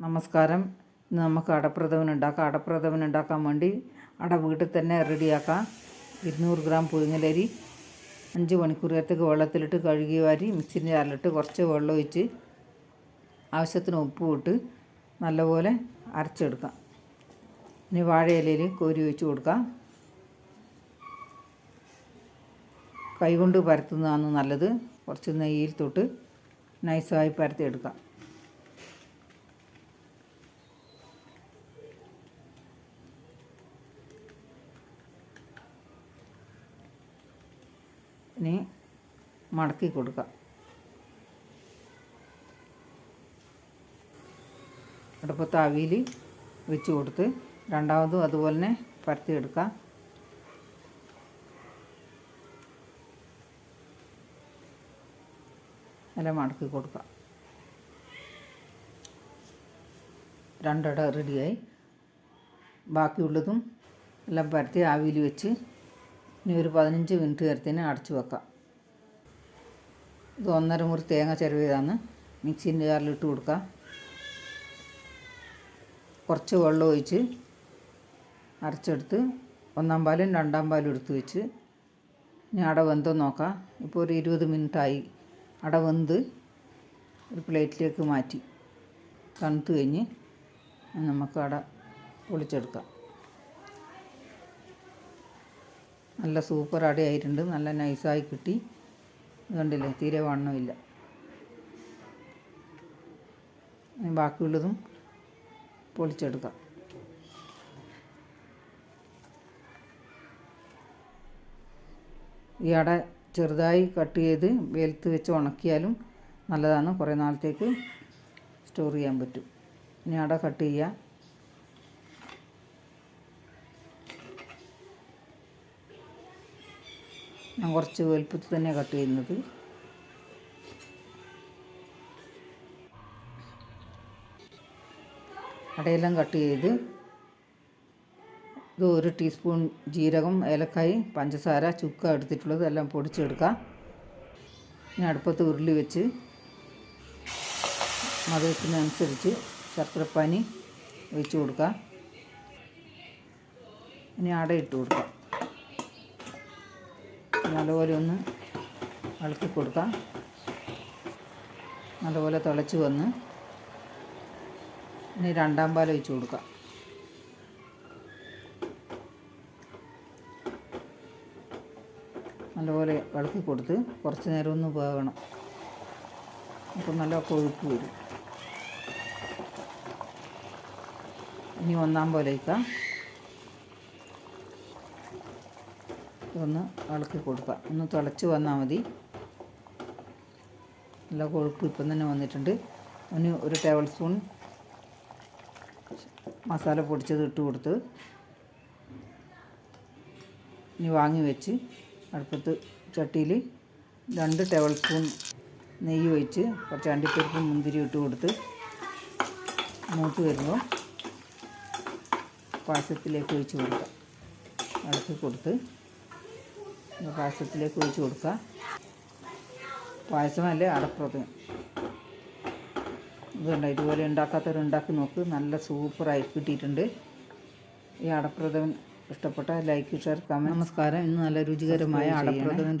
നമസ്കാരം. ഇന്ന് നമുക്ക് അടപ്രഥമൻ ഉണ്ടാക്കാം. അടപ്രഥമൻ ഉണ്ടാക്കാൻ വേണ്ടി അട വീട്ടിൽ തന്നെ റെഡിയാക്കാം. ഇരുന്നൂറ് ഗ്രാം പുഴുങ്ങലരി അഞ്ച് മണിക്കൂർ വെള്ളത്തിലിട്ട് കഴുകി വാരി മിക്സിന്റെ ജാറിലിട്ട് കുറച്ച് വെള്ളം ഒഴിച്ച് ആവശ്യത്തിന് ഉപ്പ് ഇട്ട് നല്ലപോലെ അരച്ചെടുക്കാം. ഇനി വാഴയിലയിൽ കോരി ഒഴിച്ച് കൊടുക്കാം. കൈകൊണ്ട് പരത്തുന്നതാണ് നല്ലത്. കുറച്ച് നെയ്യിൽ തൊട്ട് നൈസായി പരത്തിയെടുക്കാം. ഇനി മടക്കി കൊടുക്കാം. അടുപ്പത്ത് അവിയിൽ വെച്ച് കൊടുത്ത് രണ്ടാമതും അതുപോലെ തന്നെ പരത്തിയെടുക്കാം നല്ല മടക്കി കൊടുക്കുക രണ്ടട റെഡിയായി ബാക്കിയുള്ളതും എല്ലാം പരത്തി ആവിയിൽ വെച്ച് ഇനി ഒരു പതിനഞ്ച് മിനിറ്റ് നേരത്തിന് അടച്ചു വെക്കാം. ഇത് ഒന്നര മുറി തേങ്ങ ചിരവിയതാണ്. മിക്സിന്റെ ജാറിലിട്ട് കൊടുക്കാം. കുറച്ച് വെള്ളം ഒഴിച്ച് അരച്ചെടുത്ത് ഒന്നാം പാലും രണ്ടാം പാലും എടുത്ത് വെച്ച് ഇനി അട വെന്തോ നോക്കാം. ഇപ്പോൾ ഒരു ഇരുപത് മിനിറ്റായി. അട വെന്ത് ഒരു പ്ലേറ്റിലേക്ക് മാറ്റി. തണുത്ത് കഴിഞ്ഞ് നമുക്ക് അട പൊളിച്ചെടുക്കാം. നല്ല സൂപ്പർ അടയായിട്ടുണ്ട്. നല്ല നൈസായി കിട്ടി. ഇതുകൊണ്ടില്ലേ തീരെ വണ്ണമില്ല. ബാക്കിയുള്ളതും പൊളിച്ചെടുക്കാം. ഈ അട ചെറുതായി കട്ട് ചെയ്ത് വെയിലത്ത് വെച്ച് ഉണക്കിയാലും നല്ലതാണ്. കുറേ നാളത്തേക്ക് സ്റ്റോർ ചെയ്യാൻ പറ്റും. ഇനി അട കട്ട് ചെയ്യുക ഞാൻ കുറച്ച് വലുപ്പത്തിൽ തന്നെ കട്ട് ചെയ്യുന്നത്. അടയെല്ലാം കട്ട് ചെയ്ത് ഇത് ഒരു ടീസ്പൂൺ ജീരകം ഏലക്കായി പഞ്ചസാര ചുക്ക എടുത്തിട്ടുള്ളത് എല്ലാം പൊടിച്ചെടുക്കാം. ഇനി അടുപ്പത്ത് ഉരുളി വെച്ച് മധുരത്തിനനുസരിച്ച് ശർക്കരപ്പാനി ഒഴിച്ചു കൊടുക്കാം. ഇനി അട ഇട്ട് കൊടുക്കാം. നല്ലപോലെ ഒന്ന് ഇളക്കി കൊടുക്കാം നല്ലപോലെ തിളച്ച് വന്ന് ഇനി രണ്ടാം പാൽ ഒഴിച്ച് കൊടുക്കാം. നല്ലപോലെ ഇളക്കി കൊടുത്ത് കുറച്ച് നേരം ഒന്ന് വേകണം അപ്പോൾ നല്ല കൊഴുപ്പ് വരും. ഇനി ഒന്നാം പോലെ വയ്ക്കാം ഒന്ന് ഇളക്കി കൊടുക്കുക. ഒന്ന് തിളച്ച് വന്നാൽ മതി. നല്ല കൊഴുപ്പ് ഇപ്പം തന്നെ വന്നിട്ടുണ്ട്. ഒന്ന് ഒരു ടേബിൾ സ്പൂൺ മസാല പൊടിച്ചത് ഇട്ട് കൊടുത്ത് ഇനി വാങ്ങി വെച്ച് അടുപ്പത്ത് ചട്ടിയിൽ രണ്ട് ടേബിൾ സ്പൂൺ നെയ്യ് ഒഴിച്ച് കുറച്ച് അണ്ടിപ്പരിപ്പും മുന്തിരി ഇട്ട് കൊടുത്ത് മൂത്ത് വരുമ്പോൾ പായസത്തിലേക്ക് ഒഴിച്ച് കൊടുക്കാം ഇളക്കി കൊടുത്ത് പായസത്തിലേക്ക് ഒഴിച്ച് കൊടുക്കുക. പായസമല്ലേ അടപ്രഥമൻ ഇതുണ്ട് ഇതുപോലെ ഉണ്ടാക്കാത്തവർ ഉണ്ടാക്കി നോക്ക്. നല്ല സൂപ്പറായി കിട്ടിയിട്ടുണ്ട്. ഈ അടപ്രഥമൻ ഇഷ്ടപ്പെട്ട ലൈക്ക് ഷെയർ കമന്റ്. നമസ്കാരം. ഇന്ന് നല്ല രുചികരമായ അടപ്രഥമൻ